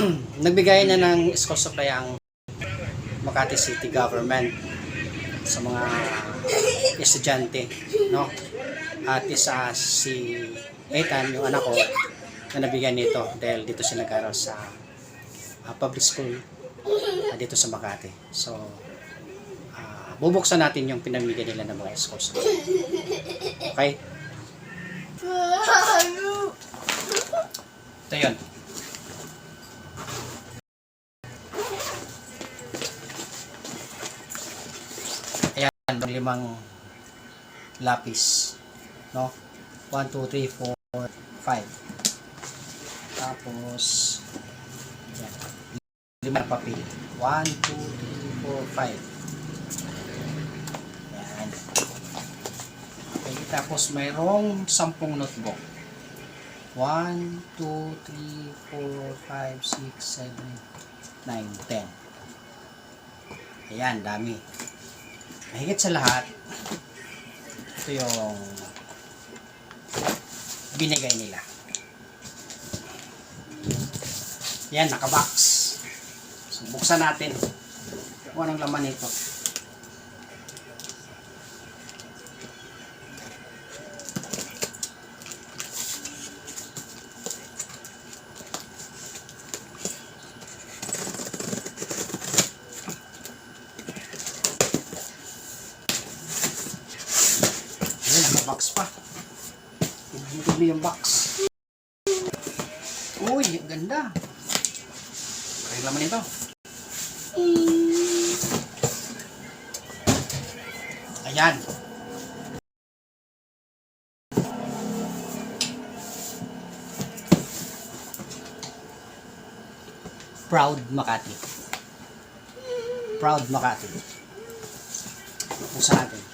nagbigay na ng school supply ang Makati City Government sa mga estudyante, no? At isa si Ethan, yung anak ko, na nabigyan nito dahil dito siya nag-aral sa ah, public school ah, dito sa Makati. So, ah, bubuksan natin yung pinamigay nila ng mga school supply. Okay? Ito yun. Limang lapis. No? 1, 2, 3, 4, 5. Tapos, ayan. Lima na papel. 1, 2, 3, 4, 5. Ayan. Okay, tapos mayroong 10 notebook. 1, 2, 3, 4, 5, 6, 7, 9, 10. Ayan, dami. Mahigit sa lahat, ito yung binigay nila. Yan, nakabox. So, buksan natin kung anong laman nito. Yung box. Uy, ganda. Kaya laman ito. Ayan. Proud Makati. Proud Makati. Buksan natin.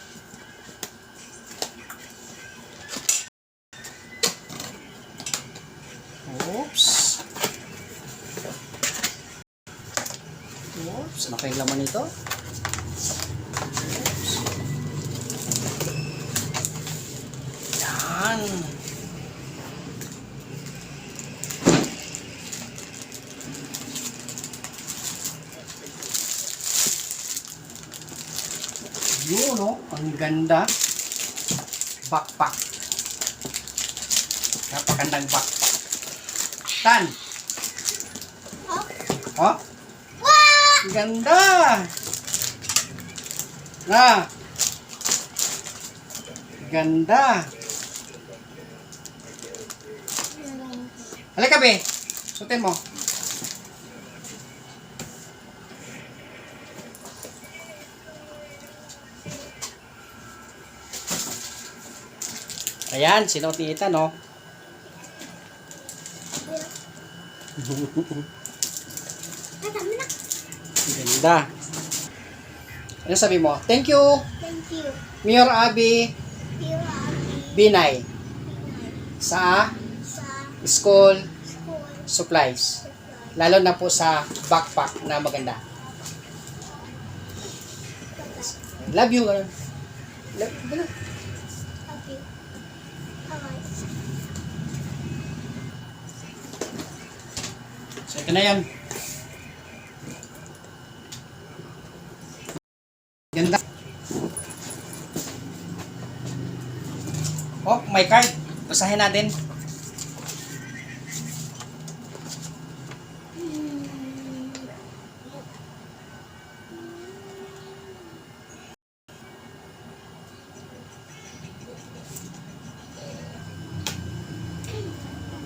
Ano kayong laman nito? Oops. Yan. Yun, no? Ang ganda. Backpack. Napakandang backpack. Tan. Oh. Ang Ganda. Na. Ganda. Halika, be. Sutin mo. Ayan, sinuot ni Ethan, no? Ganda. Ano sabi mo? Thank you, Thank you. Mayor Abby Dear Abby, Binay sa sa school school supplies. supply. Lalo na po sa backpack na maganda. Love you. Love. Love you. Okay. So, ito na yan. Ganda. Oh, may card. Basahin natin.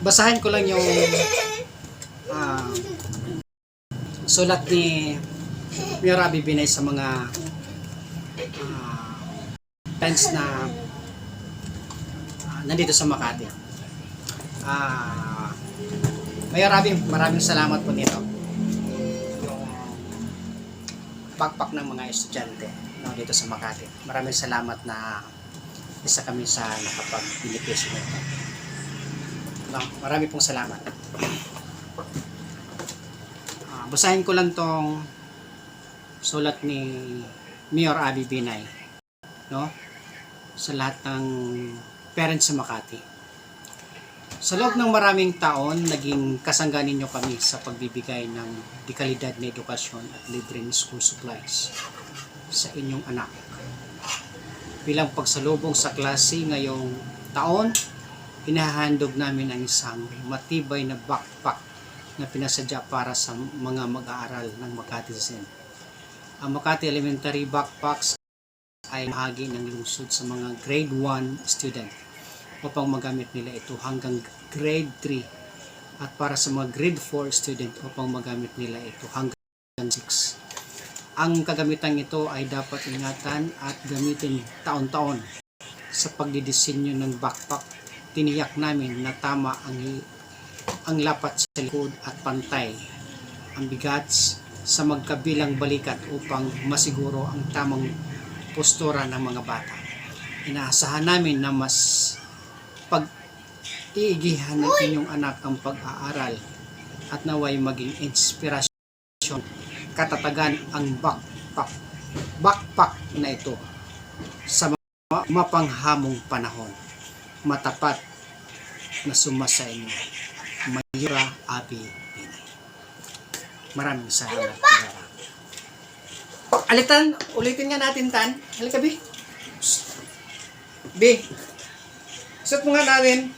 Basahin ko lang yung ah, sulat ni Mayor Rabi Binay sa mga ah, friends na nandito sa Makati. Ah, Mayor Rabi, maraming salamat po nito. Yung backpack ng mga estudyante no, dito sa Makati. Maraming salamat na isa kami sa nakapag-beneficio nito. No, marami pong salamat. Ah, basahin ko lang tong sulat ni Mayor Abby Binay no sa lahat ng parents sa Makati Sa loob ng maraming taon, naging kasangga ninyo kami sa pagbibigay ng dekalidad na edukasyon at libreng school supplies sa inyong anak. Bilang pagsalubong sa klase ngayong taon, hinahandog namin ang isang matibay na backpack na pinasadya para sa mga mag-aaral ng Makati Zen. Ang Makati Elementary Backpacks ay bahagi ng lungsod sa mga grade 1 student upang magamit nila ito hanggang grade 3 at para sa mga grade 4 student upang magamit nila ito hanggang 6. Ang kagamitan ito ay dapat ingatan at gamitin taon-taon sa pagdidisenyo ng backpack. Tiniyak namin na tama ang ang lapat sa likod at pantay ang bigat sa magkabilang balikat upang masiguro ang tamang postura ng mga bata. Inaasahan namin na mas pag iigihan ng inyong anak ang pag-aaral at naway maging inspirasyon katatagan ang backpack backpack na ito sa mga mapanghamong panahon. Matapat na sumasa inyo Mayura Abi Pinay. Maraming salamat Mayura. Alitan, ulitin nga natin tan. Halika, Bi. Bi. Suot mo nga natin.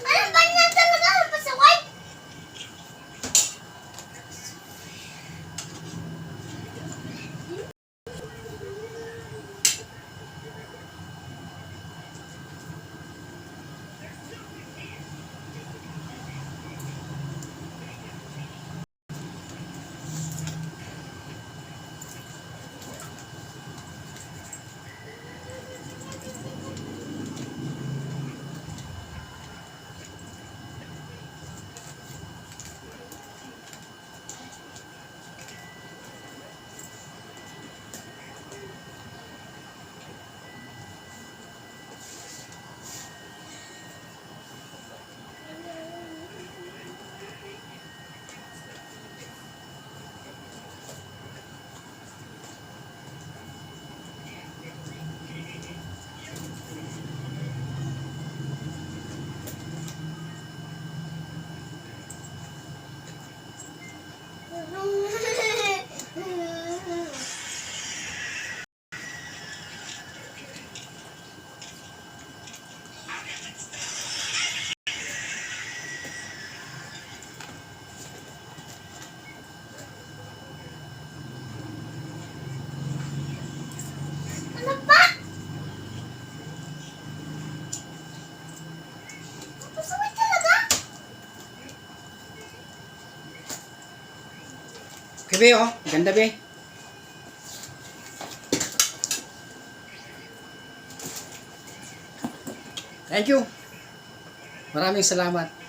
Ano ba yan talaga? Ano sa white? Ano ba? Ano sa white talaga? Okay, oh. Ganda, Bi. Thank you. Maraming salamat.